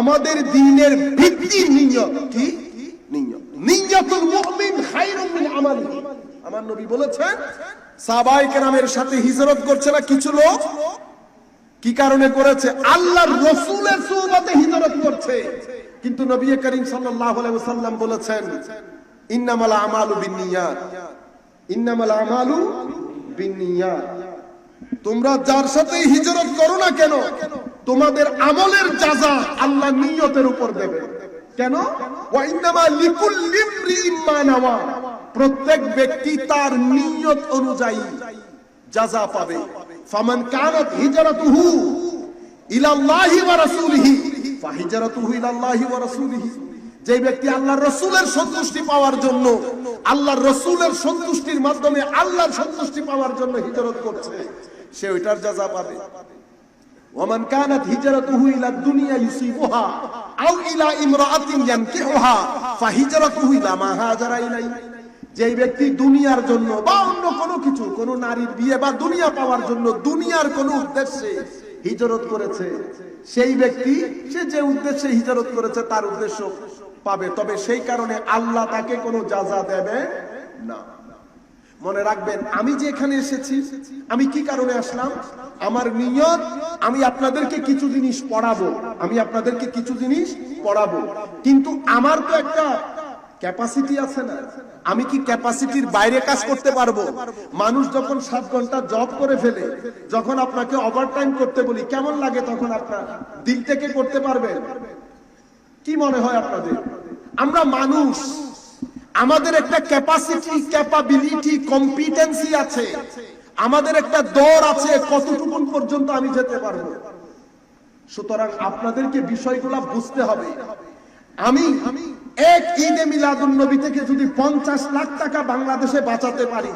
আমাদের দিনের ভিত্তি কি? আমার নবী বলেছেন সাহাবায়ে কেরামের সাথে হিজরত করছে না কিছু লোক? কি কারণে করেছে? আল্লাহর রসুলের সুহবতে হিজরত করছে। কিন্তু নবী করিম সাল্লাল্লাহু আলাইহি ওয়াসাল্লাম বলেছেন, ইন্নামাল আমালু বিন্নিয়াত। ইন্নামাল আমালু বিন্নিয়াত। তোমরা যার সাথে হিজরত করো না কেন? তোমাদের আমলের যাজা আল্লাহ নিয়তের উপর দেবে। কেন? প্রত্যেক ব্যক্তি তার নিয়ত অনুযায়ী যাজা পাবে। ফামান কানাত হিজরাতুহু ইলাল্লাহি ওয়া রাসূলিহি ফাহিজরাতুহু ইলাল্লাহি ওয়া রাসূলিহি। যে ব্যক্তি আল্লাহর রসুলের সন্তুষ্টি পাওয়ার জন্য, আল্লাহর রসুলের সন্তুষ্টির মাধ্যমে আল্লাহর সন্তুষ্টি পাওয়ার জন্য হিজরত করছে, সে ওইটার যাজা পাবে। ওমান কানাত হিজরাতুহু ইলা দুনিয়া ইউসিবুহা আও ইলা ইমরাআতিন ইয়ানকিহুহা ফাহিজরাতুহু ইলা হাজারা ইলাই যেই ব্যক্তি দুনিয়ার জন্য বা অন্য কোনো কিছু, কোন নারীর বিয়ে বা দুনিয়া পাওয়ার জন্য দুনিয়ার কোন উদ্দেশ্যে হিজরত করেছে, সেই ব্যক্তি, সে যে উদ্দেশ্যে হিজরত করেছে তার উদ্দেশ্য পাবে। তবে সেই কারণে আল্লাহ তাকে কোনো যাজা দেবে না। মনে রাখবেন, আমি যে এখানে এসেছি, আমি কি কারণে আসলাম? আমার নিয়ত, আমি আপনাদেরকে কিছু জিনিস পড়াবো। আমি আপনাদেরকে কিছু জিনিস পড়াবো। কিন্তু আমার তো একটা ক্যাপাসিটি আছে না। আমি কি ক্যাপাসিটির বাইরে কাজ করতে পারব? মানুষ যখন সাত ঘণ্টা জব করে ফেলে, যখন আপনাকে ওভারটাইম করতে বলি, কেমন লাগে তখন আপনার? দিল থেকে করতে পারবেন? কি মনে হয় আপনাদের? আমরা মানুষ আমাদের একটা ক্যাপাসিটি ক্যাপাবিলিটি কম্পিটেন্সি আছে। আমাদের একটা দৌড় আছে, কতটুকুন পর্যন্ত আমি যেতে পারব। সুতরাং আপনাদেরকে বিষয়গুলো বুঝতে হবে। আমি এক ঈদে মিলাদুন নবী থেকে যদি পঞ্চাশ লাখ টাকা বাংলাদেশে বাঁচাতে পারি,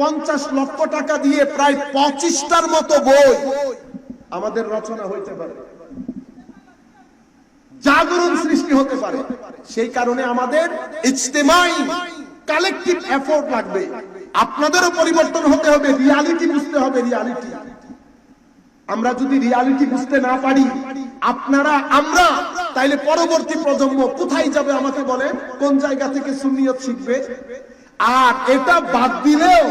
পঞ্চাশ লক্ষ টাকা দিয়ে প্রায় পঁচিশটার মতো বই আমাদের রচনা হইতে পারে। জাগরণ সৃষ্টি হতে পারে। সেই কারণে আমাদের ইজতেমাই কালেকটিভ এফোর্ট লাগবে। আপনাদেরও পরিবর্তন হতে হবে রিয়ালিটি বুঝতে হবে রিয়ালিটি আমরা যদি রিয়ালিটি বুঝতে না পারি, আপনারা, আমরা, তাইলে পরবর্তী প্রজন্ম কোথায় যাবে আমাকে বলেন? কোন জায়গা থেকে সুনিয়ত শিখবে? আর এটা বাদ দিলেও,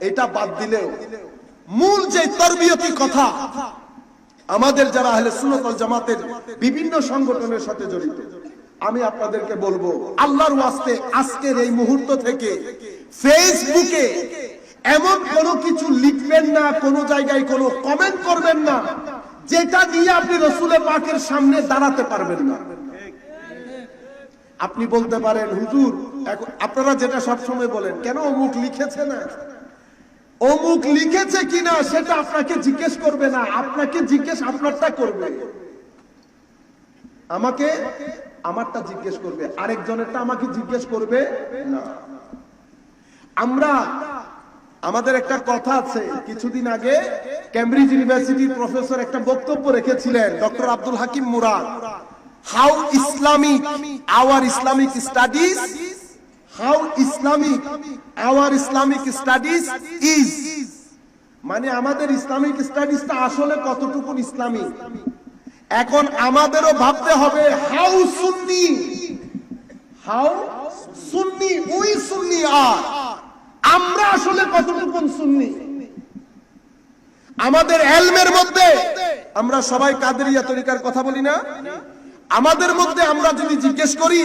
এটা বাদ দিলেও, মূল যে তরবিয়তি কথা আমাদের যারা আহলে সুন্নাত জামাতের বিভিন্ন সংগঠনের সাথে জড়িত, আমি আপনাদেরকে বলব, আল্লাহর ওয়াস্তে আজকের এই মুহূর্ত থেকে ফেসবুকে এমন কোনো কিছু লিখবেন না, কোনো জায়গায় কোনো কমেন্ট করবেন না, যেটা দিয়ে আপনি রসুলের পাকের সামনে দাঁড়াতে পারবেন না। আপনি বলতে পারেন, হুজুর আপনারা যেটা সবসময় বলেন, কেন অমুক লিখেছে না? অমুক লিখেছে কিনা সেটা আপনাকে জিজ্ঞেস করবে না, আপনাকে জিজ্ঞেস আপনারটা করবে। আমাকে আমারটা জিজ্ঞেস করবে, আরেকজনেরটা আমাকে জিজ্ঞেস করবে না। আমরা, আমাদের একটা কথা আছে, কিছুদিন আগে ক্যামব্রিজ ইউনিভার্সিটির প্রফেসর একটা বক্তব্য রেখেছিলেন, doctor Abdul Hakim Murad. How Islamic our Islamic studies how Islamic our Islamic studies is মানে আমাদের ইসলামিক স্টাডিজটা আসলে কতটুকু ইসলামিক এখন আমাদেরও ভাবতে হবে how Sunni how Sunni we Sunni are. আমরা আসলে কতটুকু সুন্নি আমাদের এলমের মধ্যে আমরা সবাই কাদেরিয়া তরিকার কথা বলি না? আমাদের মধ্যে আমরা যদি জিজ্ঞেস করি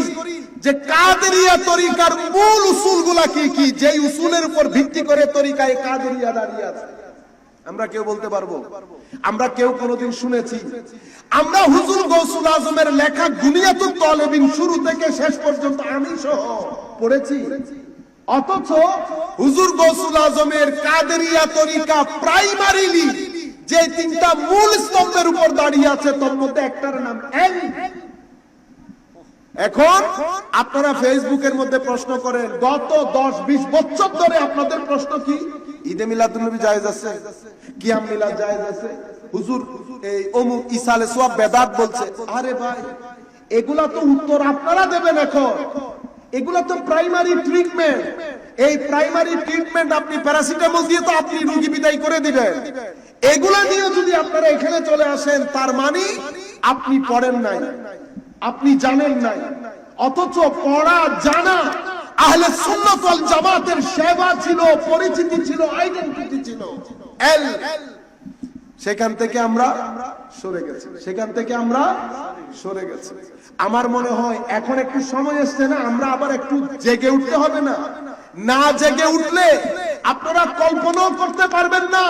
যে কাদেরিয়া তরিকার মূল উসুলগুলা কি কি? যে উসুলের উপর ভিত্তি করে তরিকায় কাদেরিয়া দাঁড়িয়ে আছে। আমরা কেউ বলতে পারব? আমরা কেউ কোনোদিন শুনেছি। আমরা হুজুর গৌসুল আজমের লেখা গুনিয়াতুল তলেবিন শুরু থেকে শেষ পর্যন্ত আমি সহ পড়েছি। অথচ হুজুর গৌসুল আজমের কাদেরিয়া তরিকা প্রাইমারিলি যে তিনটা মূল স্তম্ভের উপর দাঁড়িয়ে আছে, তোর মধ্যে একটার নাম এল এখন আপনারা ফেসবুকের মধ্যে প্রশ্ন করেন, গত দশ বিশ বছর ধরে আপনাদের প্রশ্ন কি? ঈদে মিলাদুন্নবী জায়েজ আছে, কিয়াম মিলাদ জায়েজ আছে। হুজুর, এই অমুক ইসালে সোয়াব বেদাত বলছে। আরে ভাই, এগুলা তো উত্তর আপনারা দেবেন এখন। এগুলা তো প্রাইমারি ট্রিটমেন্ট এই প্রাইমারি ট্রিটমেন্ট আপনি প্যারাসিটামল দিয়ে তো আপনি রোগী বিদায় করে দিবেন। এগুলা নিয়ে যদি আপনারা এখানে চলে আসেন, তার মানে আপনি পড়েন নাই। আপনি জানেন নাই। অথচ পড়া জানা। আহলে সুন্নাত ওয়াল জামাতের সেবা ছিল, পরিচিতি ছিল আইডেন্টিটি ছিল। এল, সেখান থেকে আমরা সরে গেছি। সেখান থেকে আমরা সরে গেছি। আমার মনে হয় এখন একটু সময় এসছে না, আমরা আবার একটু জেগে উঠতে হবে না। না জেগে উঠলে আপনারা কল্পনাও করতে পারবেন না।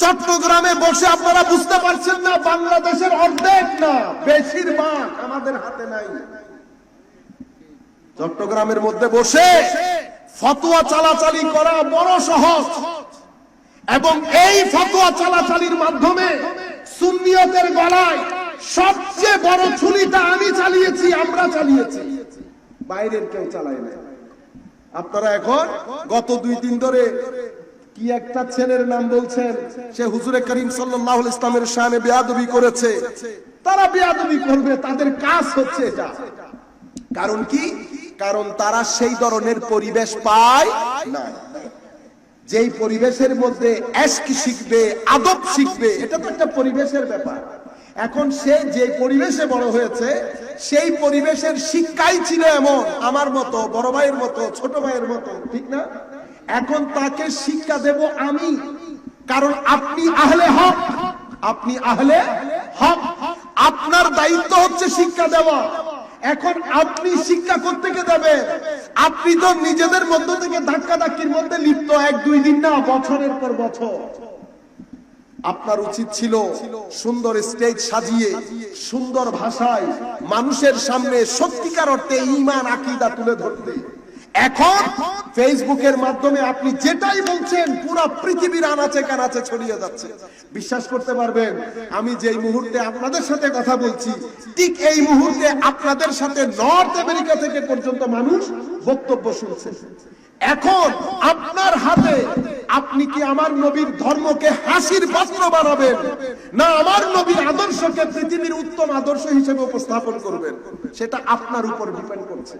চট্টগ্রামে বসে আপনারা বুঝতে পারছেন না, বাংলাদেশের অর্ধেক না, বেশিরভাগ আমাদের হাতে নাই। চট্টগ্রামের মধ্যে বসে ফতোয়া চালাচালি করা বড় সহজ। এবং এই ফতোয়া চালাচালির মাধ্যমে সুন্নিয়তের গলায় সবচেয়ে বড় ছুরিটা আমি চালিয়েছি, আমরা চালিয়েছি। বাইরের কেউ চালায় না আপনারা এখন গত দুই দিন ধরে কি একটা ছেলের নাম বলছেন? সে হুজুরে করিম সাল্লাহ ইসলামের শানে বেয়াদবি করেছে। তারা বেয়াদবি করবে, তাদের কাজ হচ্ছে এটা। কারণ কি? কারণ তারা সেই ধরনের পরিবেশ পায় না যেই পরিবেশের মধ্যে এশক শিখবে, আদব শিখবে, এটা তো একটা পরিবেশের ব্যাপার। এখন সে যে পরিবেশে বড় হয়েছে, সেই পরিবেশের শিক্ষাই ছিল এমন, আমার মতো, বড় ভাইয়ের মতো, ছোট ভাইয়ের মতো, ঠিক না? এখন তাকে শিক্ষা দেব আমি। কারণ আপনি আহলে হক। আপনি আহলে হক। আপনার দায়িত্ব হচ্ছে শিক্ষা দেওয়া। এখন আপনি শিক্ষা থেকে দেবে? আপনি তো নিজেদের মধ্য থেকে ধাক্কা ধাক্কির মধ্যে লিপ্ত এক দুই দিন না, বছরের পর বছর। আপনার উচিত ছিল সুন্দর স্টেজ সাজিয়ে, সুন্দর ভাষায় মানুষের সামনে সত্যিকার অর্থে ইমান আকিদা তুলে ধরতে। এখন ফেসবুকের মাধ্যমে আপনি যেটাই বলছেন, পুরো পৃথিবীর আনাচে কানাচে ছড়িয়ে যাচ্ছে। বিশ্বাস করতে পারবেন, আমি যেই মুহূর্তে আপনাদের সাথে কথা বলছি, ঠিক এই মুহূর্তে আপনাদের সাথে নর্থ আমেরিকা থেকে পর্যন্ত মানুষ বক্তব্য শুনছে। এখন আপনার হাতে আপনি কি আমার নবীর ধর্মকে হাসির পাত্র বানাবেন, না আমার নবীর আদর্শকে পৃথিবীর উত্তম আদর্শ হিসেবে উপস্থাপন করবেন? সেটা আপনার উপর ডিপেন্ড করছে।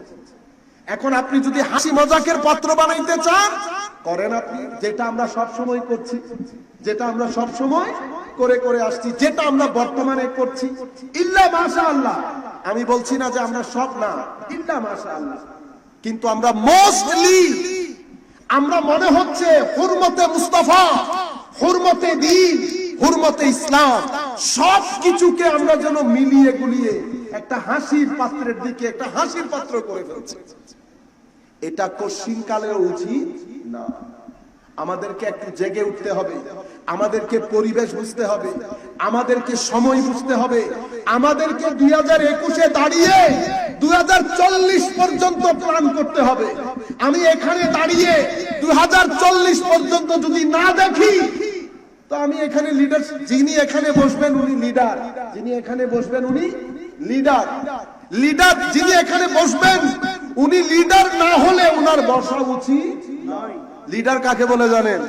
এখন আপনি যদি হাসি মজাকের পাত্র বানাইতে চান, করেন আপনি। যেটা আমরা সব সময় করছি, যেটা আমরা সব সময় করে করে আসছি, যেটা আমরা বর্তমানে করছি। ইল্লা মাশা আল্লাহ আমি বলছি না যে আমরা সব না। ইল্লা মাশা আল্লাহ কিন্তু আমরা মোস্টলি, আমরা মনে হচ্ছে হুরমতে মুস্তাফা, হুরমতে দিন, হুরমতে ইসলাম সব কিছুকে আমরা যেন মিলিয়ে গুলিয়ে একটা হাসির পাত্রের দিকে একটা হাসির পাত্র করে ফেলছি। এটা কশিনকালেও উচিত না। আমাদেরকে একটু জেগে উঠতে হবে। আমাদেরকে পরিবেশ বুঝতে হবে। আমাদেরকে সময় বুঝতে হবে। আমাদেরকে দুই হাজার একুশে দাঁড়িয়ে দুই হাজার চল্লিশ পর্যন্ত প্ল্যান করতে হবে। আমি এখানে দাঁড়িয়ে দুই হাজার চল্লিশ পর্যন্ত যদি না দেখি, তো আমি এখানে লিডার যিনি এখানে বসবেন উনি লিডার যিনি এখানে বসবেন উনি লিডার লিডার যিনি এখানে বসবেন, উনি লিডার না হলে উনার বসা উচিত লিডার কাকে বলে জানেন?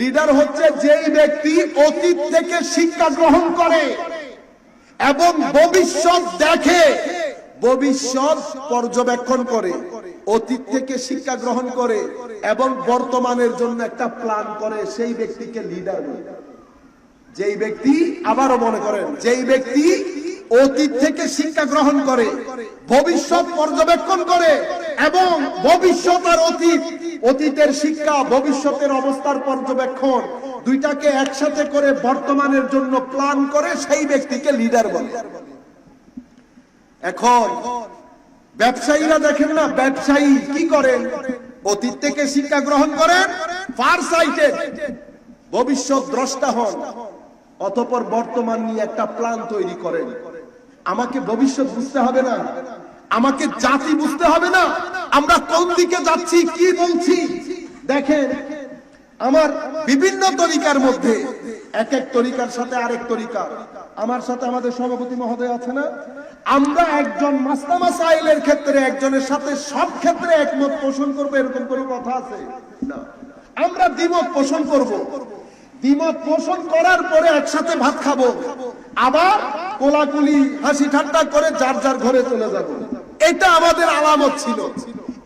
লিডার হচ্ছে যেই ব্যক্তি অতীত থেকে শিক্ষা গ্রহণ করে এবং ভবিষ্যৎ দেখে, ভবিষ্যৎ পর্যবেক্ষণ করে, অতীত থেকে শিক্ষা গ্রহণ করে এবং বর্তমানের জন্য একটা প্ল্যান করে সেই ব্যক্তিকে লিডার বলে। যেই ব্যক্তি, আবারও মনে করেন, যেই ব্যক্তি অতীত থেকে শিক্ষা গ্রহণ করে, ভবিষ্যৎ পর্যবেক্ষণ করে এবং ভবিষ্যৎ আর অতীত, অতীতের শিক্ষা, ভবিষ্যতের অবস্থার পর্যবেক্ষণ, দুইটাকে একসাথে করে বর্তমানের জন্য প্ল্যান করে সেই ব্যক্তিকে লিডার বলে। এখন ব্যবসায়ীরা দেখেন না, ব্যবসায়ী কি করেন? অতীত থেকে শিক্ষা গ্রহণ করেন ফার সাইটেড ভবিষ্যৎ দ্রষ্টা হন, অতপর বর্তমান নিয়ে একটা প্ল্যান তৈরি করেন। আমাকে ভবিষ্যৎ বুঝতে হবে না। আমাকে জাতি বুঝতে হবে না। আমরা কোন দিকে যাচ্ছি, কি বলছি? দেখেন, আমার বিভিন্ন তরিকার মধ্যে, এক এক তরিকার সাথে আরেক তরিকা। আমার সাথে আমাদের সভাপতি মহোদয় আছে না? আমরা একজন মাস্তামা সাইলের ক্ষেত্রে, একজনের সাথে সব ক্ষেত্রে একমত পোষণ করব, এরকম কোনো কথা আছে? না। আমরা দ্বিমত পোষণ করব। দ্বিমত পোষণ করার পরে একসাথে ভাত খাব। আবার কোলাকুলি, হাসি ঠাট্টা করে যার যার ঘরে চলে যাব। এটা আমাদের আলামত ছিল।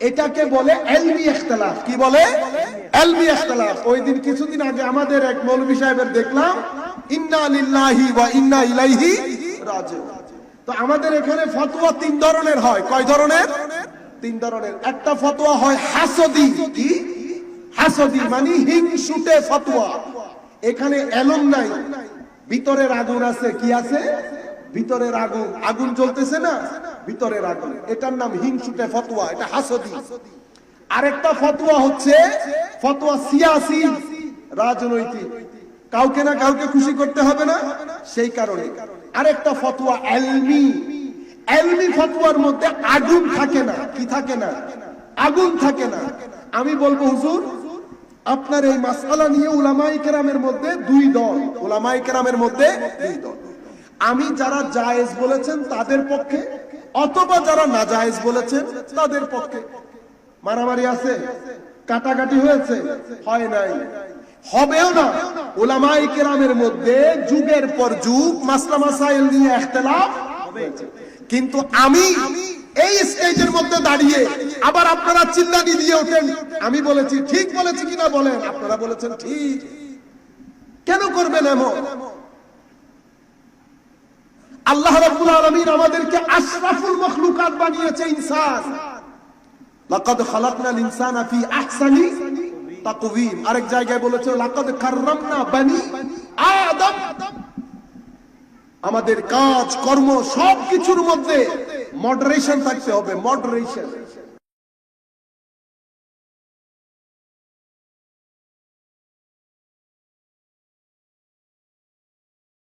এটাকে বলে এলমি ইখতিলাফ কি বলে? এলমি ইখতিলাফ ওই দিন কিছুদিন আগে আমাদের এক মৌলভী সাহেবের দেখলাম, ইন্না লিল্লাহি ওয়া ইন্না ইলাইহি তো আমাদের এখানে ফতোয়া তিন ধরনের হয়। কয় ধরনের? তিন ধরনের। একটা ফতোয়া হয় হাসদি। হাসদি মানে হিংসুটে ফতোয়া। এখানে এলম নাই। ভিতরের আগুন আছে, কি আছে? ভিতরের আগুন। আগুন জ্বলতেছে না? ভিতরের আগুন। এটার নাম হিংসুটে ফতোয়া, এটা হাসদি। আরেকটা ফতোয়া হচ্ছে ফতোয়া সিয়াসি, রাজনৈতিক। কাউকে না কাউকে খুশি করতে হবে না? সেই কারণে। আরেকটা ফতোয়া এলমি। এলমি ফতোয়ার মধ্যে আগুন থাকে না। কি থাকে না? আগুন থাকে না। আমি বলব, হুজুর আপনার এই মাসালা নিয়ে উলামাই কেরামের মধ্যে দুই দল। উলামাই কেরামের মধ্যে দুই দল। আমি যারা জায়েজ বলেছেন তাদের পক্ষে, অথবা যারা না জায়েজ বলেছেন তাদের পক্ষে। মারামারি আছে, কাটাকাটি হয়েছে, হয় নাই। হবেও না। ওলামাই কেরামের মধ্যে যুগের পর যুগ মাসলা মাসাইল নিয়ে হয়েছে। কিন্তু আমি এই স্টেজের মধ্যে দাঁড়িয়ে আবার আপনারা চিল্লানি দিয়ে ওঠেন। আমি বলেছি, ঠিক বলেছি কিনা বলেন? আপনারা বলেছেন ঠিক। কেন করবেন এমন? আল্লাহ রাব্বুল আলামিন আমাদেরকে আশরাফুল মখলুকাত বানিয়েছে ইনসান। লাকাদ খালাকনাল ইনসানা ফি আহসানি তাকওয়িম। আরেক জায়গায় বলেছে, লাকাদ কাররামনা বানি আদম। আমাদের কাজ, কর্ম সব কিছুর মধ্যে মডারেশন থাকতে হবে মডারেশন